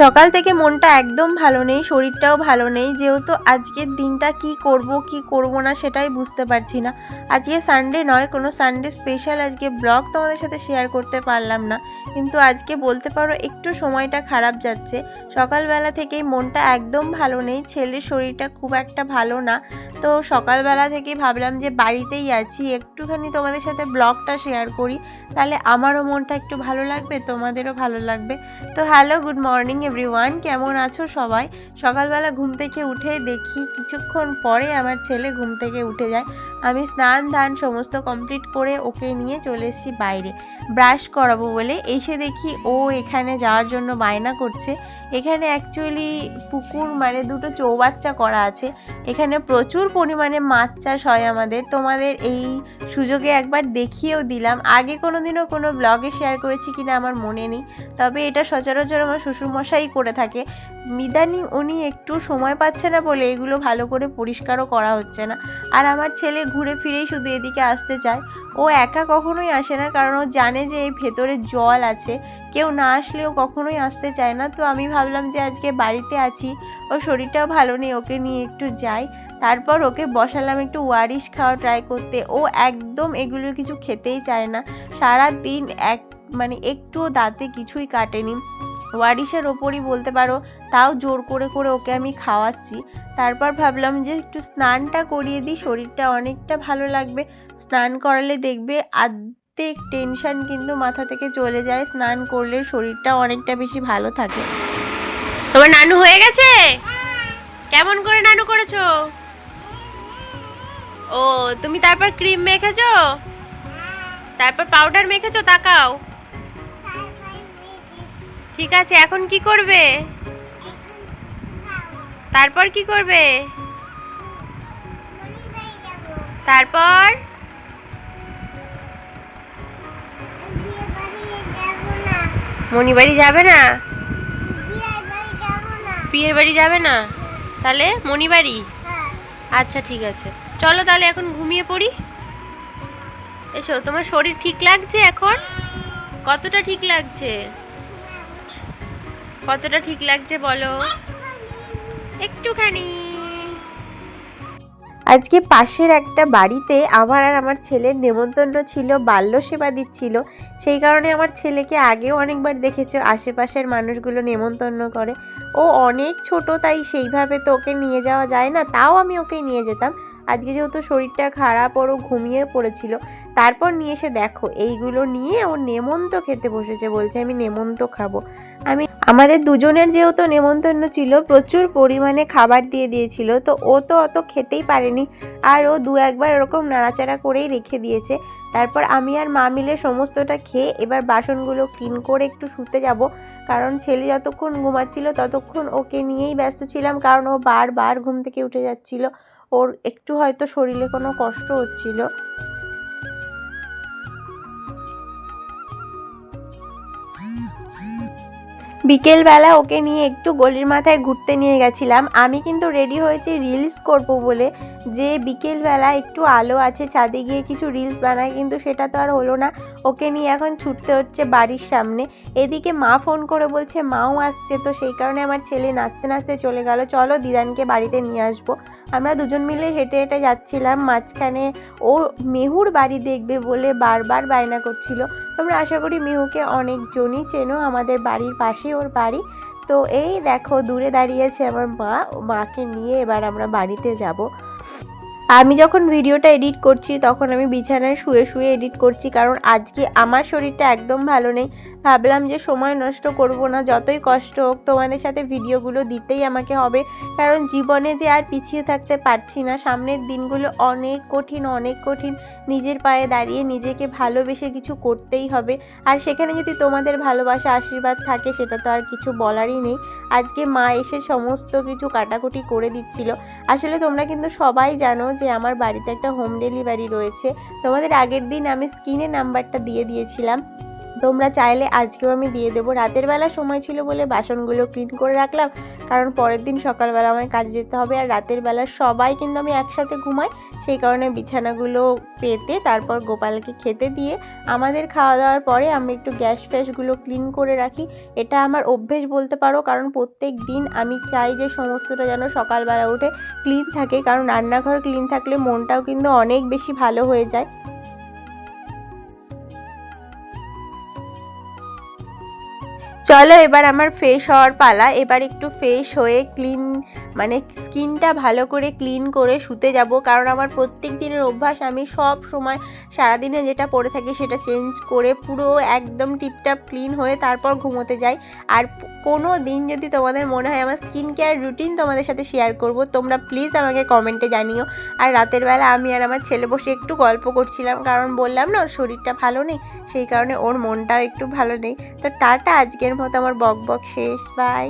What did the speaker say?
সকাল থেকে মনটা একদম ভালো নেই, শরীরটাও ভালো নেই, যেহেতু আজকের দিনটা কি করব কি করব না সেটাই বুঝতে পারছি না। আজকে সানডে নয়, কোনো সানডে স্পেশাল আজকে ব্লগ তোমাদের সাথে শেয়ার করতে পারলাম না। কিন্তু আজকে বলতে পারো একটু সময়টা খারাপ যাচ্ছে। সকালবেলা থেকেই মনটা একদম ভালো নেই, ছেলের শরীরটা খুব একটা ভালো না। তো সকালবেলা থেকেই ভাবলাম যে বাড়িতেই আছি, একটুখানি তোমাদের সাথে ব্লগটা শেয়ার করি। তাহলে আমারও মনটা একটু ভালো লাগবে, তোমাদেরও ভালো লাগবে। তো হ্যালো গুড মর্নিং এভরিওয়ান কেমন আছো সবাই? সকালবেলা ঘুম থেকে উঠে দেখি কিছুক্ষণ পরে আমার ছেলে ঘুম থেকে উঠে যায়। আমি স্নান, ধান সমস্ত কমপ্লিট করে ওকে নিয়ে চলে এসেছি বাইরে। ব্রাশ করাবো বলে। এসে দেখি ও এখানে যাওয়ার জন্য বায়না করছে। এখানে অ্যাকচুয়ালি পুকুর মানে দুটো চৌবাচ্চা করা আছে। এখানে প্রচুর পরিমাণে মাছ চাষ হয় আমাদের। তোমাদের এই সুযোগে একবার দেখিয়েও দিলাম। আগে কোনো দিনও কোনো ব্লগে শেয়ার করেছি কিনা আমার মনে নেই। তবে এটা সচরাচর আমার শ্বশুরমশাই করে থাকে। ইদানিং উনি একটু সময় পাচ্ছে না বলে এগুলো ভালো করে পরিষ্কারও করা হচ্ছে না। আর আমার ছেলে ঘুরে ফিরেই শুধু এদিকে আসতে চায়। ও একা কখনোই আসে না, কারণ ও জানে যে এই ভেতরে জল আছে। কেউ না আসলে ও কখনোই আসতে চায় না। তো আমি ভাবলাম যে আজকে বাড়িতে আছি, ওর শরীরটাও ভালো নেই, ওকে নিয়ে একটু যাই। তারপর ওকে বসালাম একটু ওয়ারিশ খাওয়া ট্রাই করতে। ও একদম এগুলো কিছু খেতেই চায় না। সারা দিন এক মানে একটুও দাঁতে কিছুই কাটেনি। ওয়ারিশের ওপরই বলতে পারো, তাও জোর করে করে ওকে আমি খাওয়াচ্ছি। তারপর ভাবলাম যে একটু স্নানটা করিয়ে দিই, শরীরটা অনেকটা ভালো লাগবে। স্নান করালে দেখবে আর্ধেক টেনশান কিন্তু মাথা থেকে চলে যায়, স্নান করলে শরীরটা অনেকটা বেশি ভালো থাকে। তোমার নানু হয়ে গেছে? কেমন করে নানু করেছ? ও, তুমি তারপর ক্রিম মেখেছো? তারপর পাউডার মেখেছো, তাকাও। ঠিক আছে, এখন কি করবে? তারপর কি করবে? তারপর? মণিবাড়ি যাবে না? বিয়ের বাড়ি যাবে না? তাহলে মণিবাড়ি আচ্ছা ঠিক আছে। চলো তাহলে এখন ঘুমিয়ে পড়ি। এসো, তোমার শরীর ঠিক লাগছে এখন? কতটা ঠিক লাগছে? কতটা ঠিক লাগছে বলো? একটুখানি। আজকে পাশের একটা বাড়িতে আমার আর আমার ছেলের নেমন্তন্ন ছিল, বাল্য সেবা দিচ্ছিল। সেই কারণে আমার ছেলেকে আগেও অনেকবার দেখেছ, আশেপাশের মানুষগুলো নেমন্তন্ন করে। ও অনেক ছোট, তাই সেইভাবে তো ওকে নিয়ে যাওয়া যায় না, তাও আমি ওকে নিয়ে যেতাম। আজকে যেহেতু শরীরটা খারাপ, ওরও ঘুমিয়ে পড়েছিল, তারপর নিয়ে এসে দেখো, এইগুলো নিয়ে ও নেমন্ত খেতে বসেছে, বলছে আমি নেমন্ত খাব। আমি, আমাদের দুজনের যেহেতু নেমন্তন্ন ছিল, প্রচুর পরিমাণে খাবার দিয়ে দিয়েছিল, তো ও তো অত খেতেই পারেনি, আর ও দু একবার ওরকম নাড়াচাড়া করেই রেখে দিয়েছে। তারপর আমি আর মা মিলে সমস্তটা খেয়ে এবার বাসনগুলো ক্লিন করে একটু শুতে যাব, কারণ ছেলে যতক্ষণ ঘুমাচ্ছিল ততক্ষণ ওকে নিয়েই ব্যস্ত ছিলাম, কারণ ও বারবার ঘুম থেকে উঠে যাচ্ছিল। ওর একটু হয়তো শরীরে কোনো কষ্ট হচ্ছিল। বিকেলবেলা ওকে নিয়ে একটু গলির মাথায় ঘুরতে নিয়ে গেছিলাম। আমি কিন্তু রেডি হয়েছি রিলস করব বলে। যে বিকেলবেলা একটু আলো আছে, ছাদে গিয়ে কিছু রিলস বানাই, কিন্তু সেটা তো আর হলো না। ওকে নিয়ে এখন ছুটতে হচ্ছে বাড়ির সামনে। এদিকে মা ফোন করে বলছে, মাও আসছে। তো সেই কারণে আমার ছেলে নাচতে নাচতে চলে গেল। চলো দিদানকে বাড়িতে নিয়ে আসব। আমরা দুজন মিলে হেঁটে হেঁটে যাচ্ছিলাম। মাঝখানে ও মেহুর বাড়ি দেখবে বলে বারবার বায়না করছিল। তোমরা আশা করি মিহুকে অনেকজনই চেনো, আমাদের বাড়ির পাশে ওর বাড়ি। তো এই দেখো, দূরে দাঁড়িয়েছে আমার মা মাকে নিয়ে এবার আমরা বাড়িতে যাব। আমি যখন ভিডিওটা এডিট করছি, তখন আমি বিছানায় শুয়ে শুয়ে এডিট করছি, কারণ আজকে আমার শরীরটা একদম ভালো নেই। ভাবলাম যে সময় নষ্ট করব না, যতই কষ্ট হোক তোমাদের সাথে ভিডিওগুলো দিতেই আমাকে হবে। কারণ জীবনে যে আর পিছিয়ে থাকতে পারছি না, সামনের দিনগুলো অনেক কঠিন অনেক কঠিন। নিজের পায়ে দাঁড়িয়ে নিজেকে ভালোবেসে কিছু করতেই হবে। আর সেখানে যদি তোমাদের ভালোবাসা, আশীর্বাদ থাকে, সেটা তো আর কিছু বলারই নেই। আজকে মা এসে সমস্ত কিছু কাটাকুটি করে দিচ্ছিল। আসলে তোমরা কিন্তু সবাই জানো যে আমার বাড়িতে একটা হোম ডেলিভারি রয়েছে। তোমাদের আগের দিন আমি স্ক্রিনে নাম্বারটা দিয়ে দিয়েছিলাম। তোমরা চাইলে আজকেও আমি দিয়ে দেবো। রাতের বেলা সময় ছিল বলে বাসনগুলো ক্লিন করে রাখলাম, কারণ পরের দিন সকালবেলা আমায় কাজে যেতে হবে আর রাতের বেলা সবাই কিন্তু আমি একসাথে ঘুমাই, সেই কারণে বিছানাগুলো পেতে তারপর গোপালকে খেতে দিয়ে আমাদের খাওয়া দাওয়ার পরে আমি একটু গ্যাস ফ্যাসগুলো ক্লিন করে রাখি। এটা আমার অভ্যেস বলতে পারো, কারণ প্রত্যেক দিন আমি চাই যে সমস্তটা যেন সকালবেলা উঠে ক্লিন থাকে, কারণ রান্নাঘর ক্লিন থাকলে মনটাও কিন্তু অনেক বেশি ভালো হয়ে যায়। চলো এবার আমার ফ্রেশ হওয়ার পালা। এবার একটু ফ্রেশ হয়ে ক্লিন মানে স্কিনটা ভালো করে ক্লিন করে শুতে যাব। কারণ আমার প্রত্যেক দিনের অভ্যাস, আমি সব সময় সারাদিনে যেটা পরে থাকি সেটা চেঞ্জ করে পুরো একদম টিপটাপ ক্লিন হয়ে তারপর ঘুমোতে যাই। আর কোনো দিন যদি তোমাদের মনে হয় আমার স্কিন কেয়ার রুটিন তোমাদের সাথে শেয়ার করব, তোমরা প্লিজ আমাকে কমেন্টে জানিও। আর রাতের বেলা আমি আর আমার ছেলে বসে একটু গল্প করছিলাম, কারণ বললাম না, ওর শরীরটা ভালো নেই, সেই কারণে ওর মনটাও একটু ভালো নেই। তো টাটা আজকের মতো আমার বক বক শেষ বাই